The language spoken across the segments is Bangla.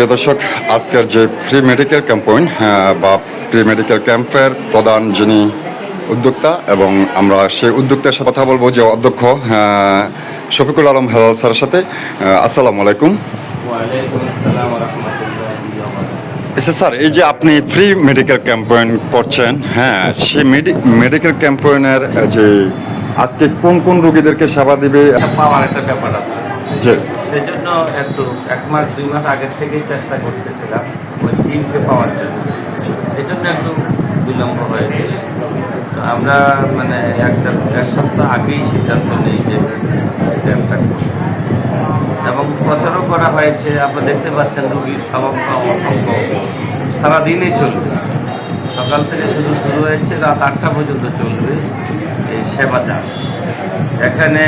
প্রিয় দর্শক আজকের যে ফ্রি মেডিকেল ক্যাম্পেইন বা ফ্রি মেডিকেল ক্যাম্পের প্রধান যিনি উদ্যোক্তা এবং আমরা সেই উদ্যোক্তার সাথে কথা বলব যে অধ্যক্ষ শফিকুল আলম হেলাল স্যারের সাথে। আসসালামু আলাইকুম। আচ্ছা স্যার এই যে আপনি ফ্রি মেডিকেল ক্যাম্পেইন করছেন হ্যাঁ সেই মেডিকেল ক্যাম্পেইনের যে আজকে কোন কোন রোগীদেরকে সেবা দিবে? পাওয়ার একটা ব্যাপার আছে। যে সেই জন্য একটু, এক মাস, দুই মাস আগের থেকেই চেষ্টা করতেছিলাম ওই টিমকে পাওয়ার জন্য। এই জন্য একটু বিলম্ব হয়েছে। তো আমরা মানে একটা, এক সপ্তাহ আগেই সিদ্ধান্ত নিই যে এবং প্রচারও করা হয়েছে, আপনারা দেখতে পাচ্ছেন রুগীর সমাগম অসংখ্য সারাদিনই চলবে। সকাল থেকে শুধু শুরু হয়েছে, রাত আটটা পর্যন্ত চলবে এই সেবাটা এখানে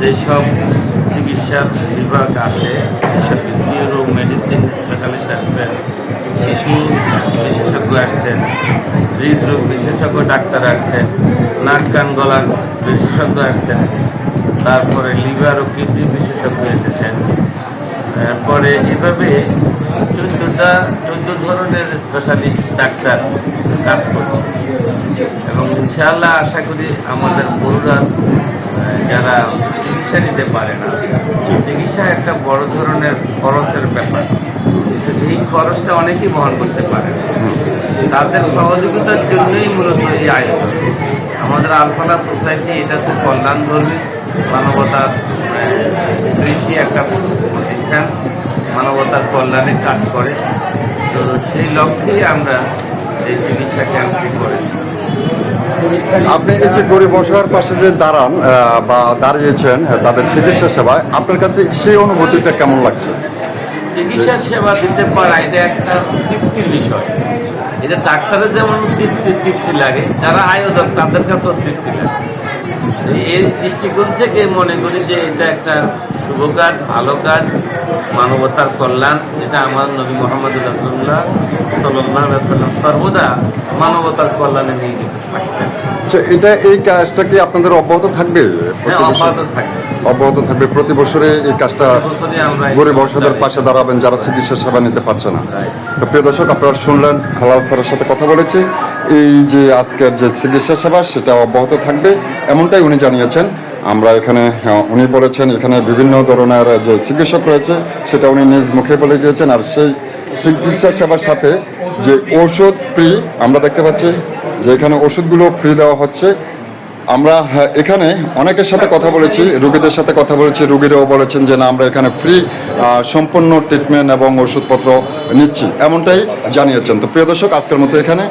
যেসব চিকিৎসা বিভাগ আছে নিউরো মেডিসিন স্পেশালিস্ট আসছেন শিশু বিশেষজ্ঞ আসছেন হৃদরোগ বিশেষজ্ঞ ডাক্তার আসছেন নাক কান গলার বিশেষজ্ঞ আসছেন তারপরে লিভার ও কিডনি বিশেষজ্ঞ এসেছেন। তারপরে এভাবে চোদ্দোটা, চোদ্দ ধরনের স্পেশালিস্ট ডাক্তার কাজ করছে। এবং ইনশাআল্লাহ আশা করি আমাদের বড়রা যারা চিকিৎসা নিতে পারে না, চিকিৎসা একটা বড় ধরনের খরচের ব্যাপার। এই খরচটা অনেকেই বহন করতে পারে তাদের সহযোগিতার জন্যই মূলত এই আয়োজন। আমাদের আলফালা সোসাইটি, এটা হচ্ছে কল্যাণধর্মী মানবতার কৃষি একটা প্রতিষ্ঠান। মানবতার কল্যাণে কাজ করে। তো সেই লক্ষ্যেই আমরা এই চিকিৎসা ক্যাম্পটি করেছি। আপনি এই যে গরিব অসহায়ের পাশে যে দাঁড়ান বা দাঁড়িয়েছেন তাদের চিকিৎসা সেবায় আপনার কাছে সেই অনুভূতিটা কেমন লাগছে? চিকিৎসা সেবা দিতে পারা, এটা একটা তৃপ্তির বিষয়। এটা ডাক্তারের যেমন তৃপ্তি তৃপ্তি লাগে, যারা আয়োজক তাদের কাছেও তৃপ্তি লাগে। এই দৃষ্টিকোণ থেকে মনে করি যে এটা একটা শুভ কাজ ভালো কাজ মানবতার কল্যাণ এটা আমার নবী মোহাম্মদ রাসুল্লাহ সাল্লাহ সাল্লাম সর্বদা মানবতার কল্যাণে নিয়োজিত থাকতেন। আচ্ছা এটা এই কাজটা কি আপনাদের অব্যাহত থাকবে হ্যাঁ? অব্যাহত থাকবে। অব্যাহত থাকবে প্রতি বছরে এই কাজটা গরিব কাজটা পাশে দাঁড়াবেন যারা চিকিৎসা সেবা নিতে পারছে না। প্রিয় দর্শক আপনারা শুনলেন হালাল স্যারের সাথে কথা বলেছি। এই যে আজকের যে চিকিৎসা সেবা সেটা অব্যাহত থাকবে। এমনটাই উনি জানিয়েছেন আমরা এখানে আহ, উনি বলেছেন এখানে বিভিন্ন ধরনের যে চিকিৎসক রয়েছে সেটা উনি নিজ মুখে বলে গিয়েছেন আর সেই চিকিৎসা সেবার সাথে যে ওষুধ ফ্রি আমরা দেখতে পাচ্ছি যে এখানে ওষুধগুলো ফ্রি দেওয়া হচ্ছে। আমরা হ্যাঁ, এখানে অনেকের সাথে কথা বলেছি রুগীদের সাথে কথা বলেছি রুগীরাও বলেছেন যে না আমরা এখানে ফ্রি সম্পূর্ণ ট্রিটমেন্ট এবং ওষুধপত্র নিচ্ছি এমনটাই জানিয়েছেন। তো প্রিয় দর্শক আজকের মতো এখানে।